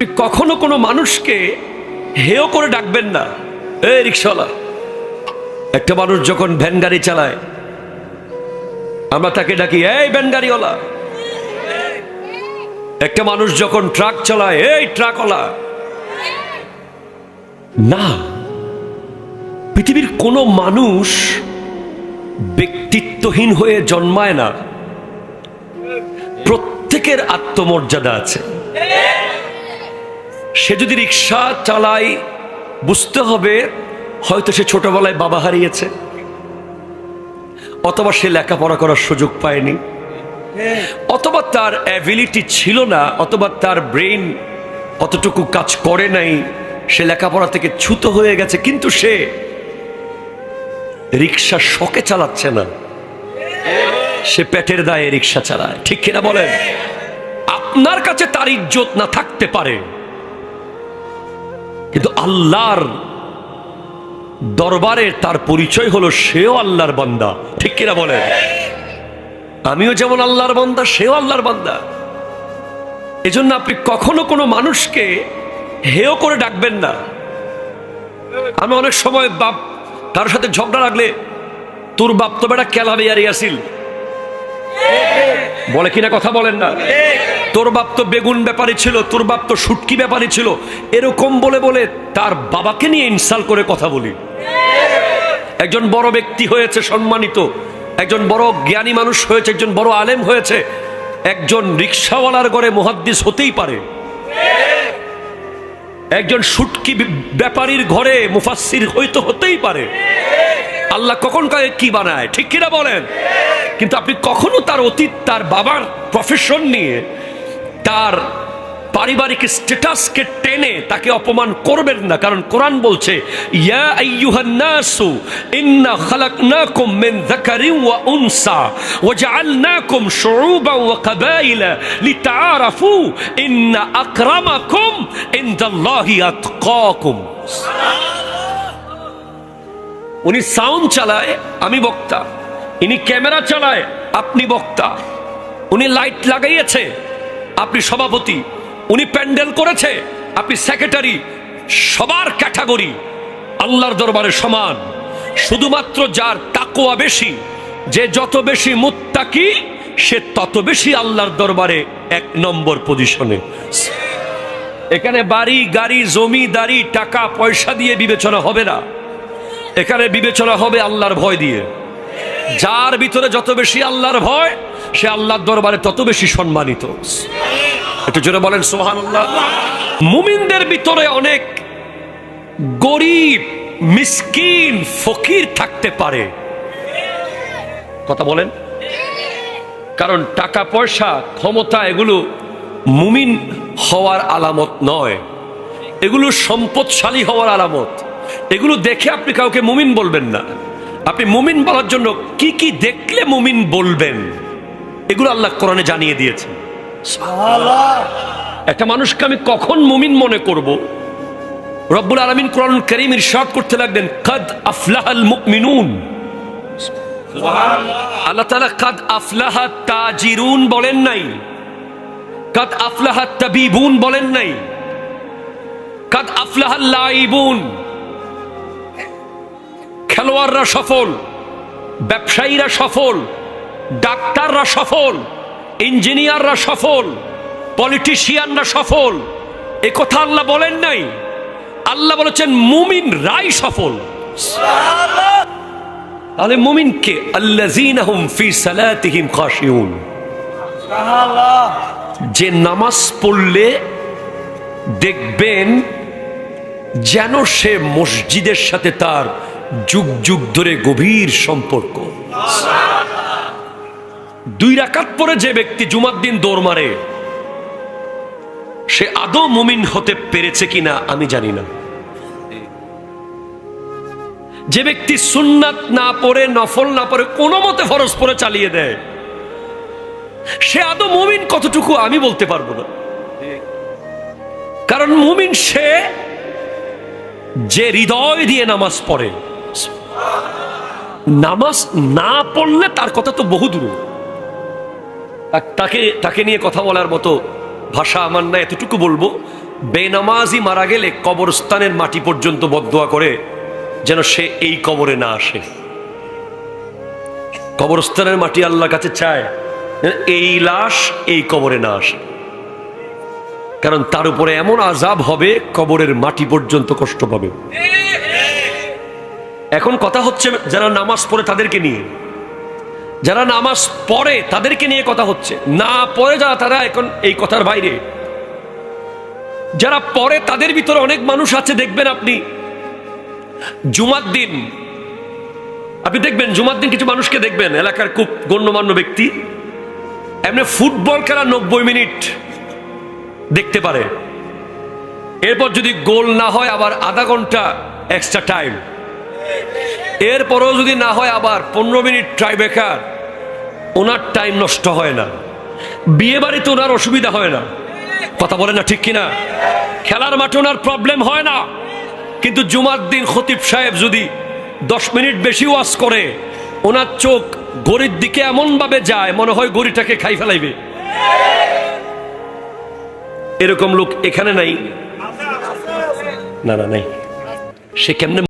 কখনো কোনো মানুষকে হেয় করে ডাকবেন না। এই রিক্সাওয়ালা একটা মানুষ যখন ভ্যান গাড়ি চালায়, আমরা তাকে ডাকি, এই ভ্যান গাড়িওয়ালা। একটা মানুষ যখন ট্রাক চালায়, এই ট্রাকওয়ালা। না, পৃথিবীর কোনো মানুষ ব্যক্তিত্বহীন হয়ে জন্মায় না। প্রত্যেকের আত্মমর্যাদা আছে। সে যদি রিক্সা চালায়, বুঝতে হবে হয়তো সে ছোটবেলায় বাবা হারিয়েছে, অথবা সে লেখাপড়া করার সুযোগ পায়নি, অথবা তার অ্যাবিলিটি ছিল না, অথবা তার ব্রেন অতটুকু কাজ করে নাই, সে লেখাপড়া থেকে ছুত হয়ে গেছে, কিন্তু সে রিক্সা শখে চালাচ্ছে না। সে পেটের দায়ে রিক্সা চালায়, ঠিক কিনা বলেন? আপনার কাছে তার ইজ্জত না থাকতে পারে। কিন্তু আল্লাহর দরবারে তার পরিচয় হলো সেও আল্লাহর বান্দা। ঠিক কিনা বলেন? আমিও যেমন আল্লাহর বান্দা, সেও আল্লাহর বান্দা। এজন্য আপনি কখনো কোনো মানুষকে হেয় করে ডাকবেন না। আমি অনেক সময় বাপ তার সাথে ঝগড়া লাগলে, তোর বাপ তো বেটা কেলাবে আর ইয়াসিল বলে কিনা কথা বলেন না। তোর বাপ তো বেগুন ব্যাপারী ছিল, তোর বাপ তো শুটকি ব্যাপারী ছিল। এরকম বলে বলে তার বাবাকে নিয়ে ইনসাল করে কথা বলি। একজন বড় ব্যক্তি হয়েছে সম্মানিত, একজন বড় জ্ঞানী মানুষ হয়েছে, একজন বড় আলেম হয়েছে, একজন রিক্সাওয়ালার ঘরে মুহাদ্দিস হতেই পারে। একজন শুটকি ব্যাপারীর ঘরে মুফাসসির হয়তো হতেই পারে। আল্লাহ কখন কাকে কি বানায়, ঠিক কিনা বলেন? কিন্তু আপনি কখনো তার অতীত, তার বাবার প্রফেশন নিয়ে তার পারিবারিক স্ট্যাটাসকে টেনে তাকে অপমান করবেন না। কারণ কোরআন বলছে উনি সাউন্ড চালায়, আমি বক্তা। ইনি ক্যামেরা চালায়, আপনি বক্তা। উনি লাইট লাগাইয়েছে। আপনি সভাপতি, উনি প্যান্ডেল করেছে, আপনি সেক্রেটারি, সবার ক্যাটাগরি, আল্লাহর দরবারে সমান। শুধুমাত্র যার তাকোয়া বেশি, যে যত বেশি মুত্তাকি, সে তত বেশি আল্লাহর দরবারে এক নম্বর পজিশনে। এখানে বাড়ি, গাড়ি জমিদারি টাকা, পয়সা দিয়ে বিবেচনা হবে না। এখানে বিবেচনা হবে আল্লাহর ভয় দিয়ে। যার ভিতরে যত বেশি আল্লাহর ভয় সে আল্লাহর দরবারে তত বেশি সম্মানিত। একটু জোরে বলেন সোহান মুমিনদের ভিতরে অনেক গরিব, মিসকিন, ফকির থাকতে পারে। কথা বলেন। কারণ টাকা, পয়সা, ক্ষমতা এগুলো মুমিন হওয়ার আলামত নয়। এগুলো সম্পদশালী হওয়ার আলামত। এগুলো দেখে আপনি কাউকে মুমিন বলবেন না। আপনি মুমিন বলার জন্য কি কি দেখলে মুমিন বলবেন? এগুলো আল্লাহ কোরআনে জানিয়ে দিয়েছে একটা মানুষকে আমি কখন মুমিন মনে করব? রব্বুল আলমিন কোরআন করিম ইরশাদ করতে লাগলেন কাদ আফলাহাল মুমিনুন। আল্লাহ তাআলা কাদ আফলাহা তাজিরুন বলেন নাই। কাদ আফলাহা তাবিবুন বলেন নাই। কাদ আফলাহাল লাইবুন। খেলোয়াড়রা সফল ব্যবসায়ীরা সফল ডাক্তাররা সফল, ইঞ্জিনিয়াররা সফল, পলিটিশিয়ানরা সফল। এ কথা আল্লাহ বলেন নাই। আল্লাহ বলেছেন, মুমিন রাই সফল। তাহলে ফি সালাতিহিম খাশিউন। যে নামাজ পড়লে দেখবেন যেন সে মসজিদের সাথে তার যুগ যুগ ধরে গভীর সম্পর্ক। দুই রাকাত পরে যে ব্যক্তি জুমার দিন দৌড় মারে, সে আদৌ মুমিন হতে পেরেছে কিনা আমি জানি না। যে ব্যক্তি সুন্নাত না পড়ে, নফল না পড়ে, কোনো মতে ফরজ পরে চালিয়ে দেয়, সে আদৌ মুমিন কতটুকু আমি বলতে পারব না। কারণ মুমিন সে যে হৃদয় দিয়ে নামাজ পড়ে। নামাজ না পড়লে তার কথা তো বহু দূর। তাকে তাকে নিয়ে কথা বলার মতো ভাষা আমার না এতটুকু বলব। বেনামাজি মারা গেলে কবরস্থানের মাটি পর্যন্ত বদোয়া করে যেন সে এই কবরে না আসে। কবরস্থানের মাটি আল্লাহর কাছে চায় এই লাশ এই কবরে না আসে। কারণ তার উপরে এমন আজাব হবে কবরের মাটি পর্যন্ত কষ্ট পাবে। এখন কথা হচ্ছে যারা নামাজ পড়ে তাদেরকে নিয়ে। যারা নামাজ পড়ে তাদেরকে নিয়ে কথা হচ্ছে। না পড়ে যারা, তারা এখন এই কথার বাইরে। যারা পড়ে তাদের ভিতরে অনেক মানুষ আছে, দেখবেন আপনি। জুমার দিন, আপনি দেখবেন জুমার দিন কিছু মানুষকে দেখবেন, এলাকার খুব গণ্যমান্য ব্যক্তি। এমনি ফুটবল খেলা নব্বই মিনিট দেখতে পারে। এরপর যদি গোল না হয়, আবার আধা ঘণ্টা এক্সট্রা টাইম এরপরও যদি না হয় আবার পনেরো মিনিট ট্রাই বেকার, ওনার টাইম নষ্ট হয় না। বিয়ে বাড়িতে ওনার অসুবিধা হয় না। কথা বলে না ঠিক কিনা? খেলার মাঠে ওনার প্রবলেম হয় না। কিন্তু জুমার দিন খতিব সাহেব যদি দশ মিনিট বেশি ওয়াশ করে, ওনার চোখ গড়ির দিকে এমন ভাবে যায়, মনে হয় গড়িটাকে খাই ফেলাইবে। এরকম লোক এখানে নাই। না না, নাই। সে কেমনে